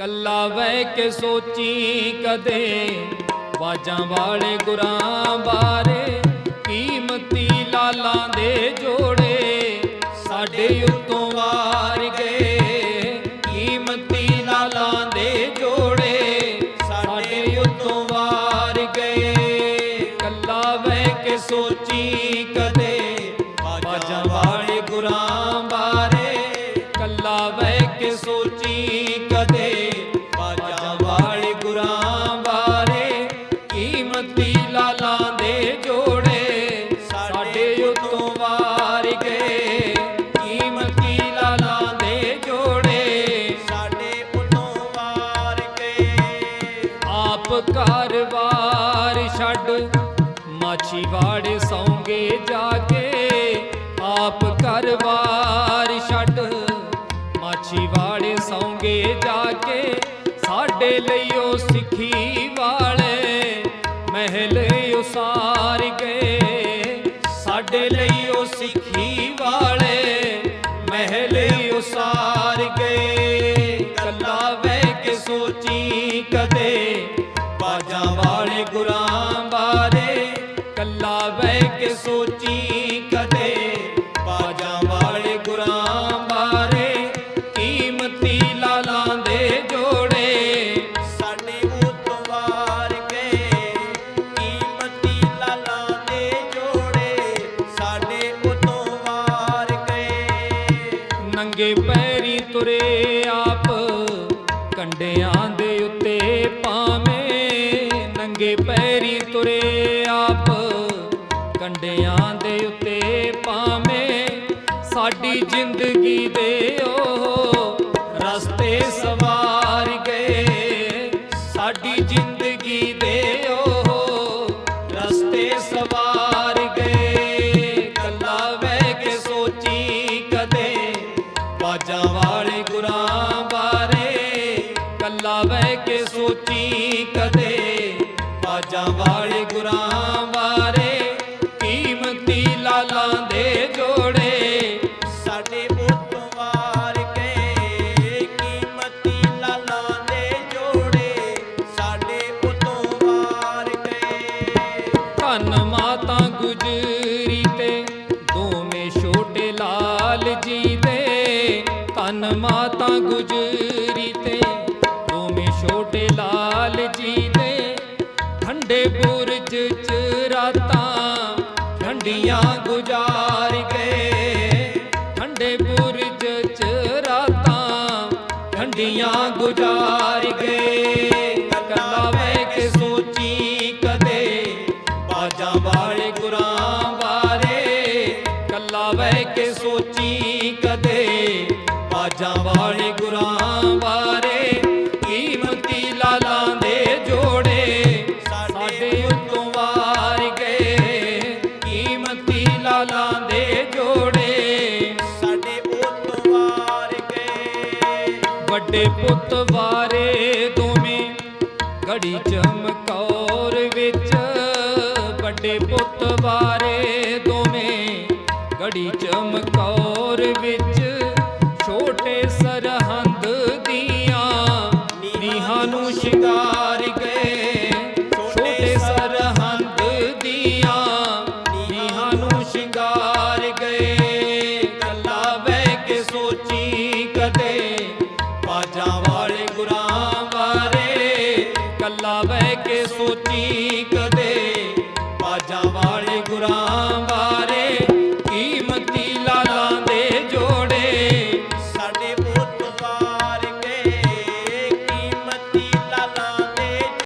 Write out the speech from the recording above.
ਕੱਲਾ ਬਹਿ ਕੇ ਸੋਚੀ ਕਦੇ। ਬਾਜਾਂ ਵਾਲੇ ਗੁਰਾਂ ਬਾਰੇ ਕੀਮਤੀ ਲਾਲਾਂ ਦੇ ਜੋੜੇ। ਸਾਡੇ ਉੱਤੋਂ ਵਾਰ ਗਏ ਘਰ-ਬਾਰ ਛੱਡ, ਮਾਛੀਵਾੜੇ ਸੌਂਗੇ ਜਾ ਕੇ। ਆਪ ਘਰ-ਬਾਰ ਛੱਡ, ਮਾਛੀਵਾੜੇ ਸੌਂਗੇ ਜਾ ਕੇ। ਸਾਡੇ ਲਈ ਉਹ ਸਿੱਖੀ ਵਾਲੇ ਮਹਿਲ ਉਸਾਰ ਗਏ। ਸਾਡੇ ਲਈ ਉਹ ਸਿੱਖੀ ਵਾਲੇ ਮਹਿਲ ਉਸਾਰ ਨੰਗੇ ਪੈਰੀ ਤੁਰੇ ਆਪ, ਕੰਡਿਆਂ ਦੇ ਉੱਤੇ ਪਾਵੇਂ ਨੰਗੇ ਪੈਰੀ ਤੁਰੇ ਆਪ, ਕੰਡਿਆਂ ਦੇ ਉੱਤੇ ਪਾਵੇਂ ਸਾਡੀ ਜ਼ਿੰਦਗੀ ਦੇ ਉਹ ਕਦੇ ਬਾਜਾਂ ਵਾਲੇ ਗੁਰਾਂ ਬਾਰੇ, ਕੀਮਤੀ ਲਾਲਾਂ ਦੇ ਜੋੜੇ। ਸਾਡੇ ਉਤੋਂ ਵਾਰ ਗਏ ਕੀਮਤੀ ਲਾਲਾਂ ਦੇ ਜੋੜੇ, ਸਾਡੇ ਉਤੋਂ ਵਾਰ ਗਏ ਧੰਨ ਮਾਤਾ ਗੁਜਰੀ ਤੇ, ਦੋਵੇਂ ਛੋਟੇ ਲਾਲ ਜੀ ਦੇ ਧੰਨ ਮਾਤਾ ਗੁਜਰੀ ਤੇ ਛੋਟੇ ਲਾਲ ਜੀ ਦੇ ਠੰਡੇ ਬੁਰਜ ਚ ਰਾਤਾਂ ਠੰਡੀਆਂ ਗੁਜ਼ਾਰ ਗਏ ਠੰਡੇ ਬੁਰਜ ਚ ਰਾਤਾਂ ਠੰਡੀਆਂ ਗੁਜ਼ਾਰ ਗਏ ਕੱਲਾ ਬਹਿ ਕੇ ਸੋਚੀ ਕਦੇ ਬਾਜਾਂ ਵਾਲੇ ਗੁਰਾਂ ਵੱਡੇ ਪੁੱਤ ਵਾਰੇ ਦੋਵੇਂ ਘੜੀ ਚਮਕੌਰ ਵਿੱਚ ਵੱਡੇ ਪੁੱਤ ਵਾਰੇ ਦੋਵੇਂ ਘੜੀ ਚਮਕੌਰ ਵਿੱਚ ਛੋਟੇ ਸਰਹੰਦ ਦੀਆਂ ਨੀਹਾਂ ਨੂੰ ਸ਼ਿੰਗਾਰ ਕੱਲਾ ਬਹਿ ਕੇ ਸੋਚੀ ਕਰ।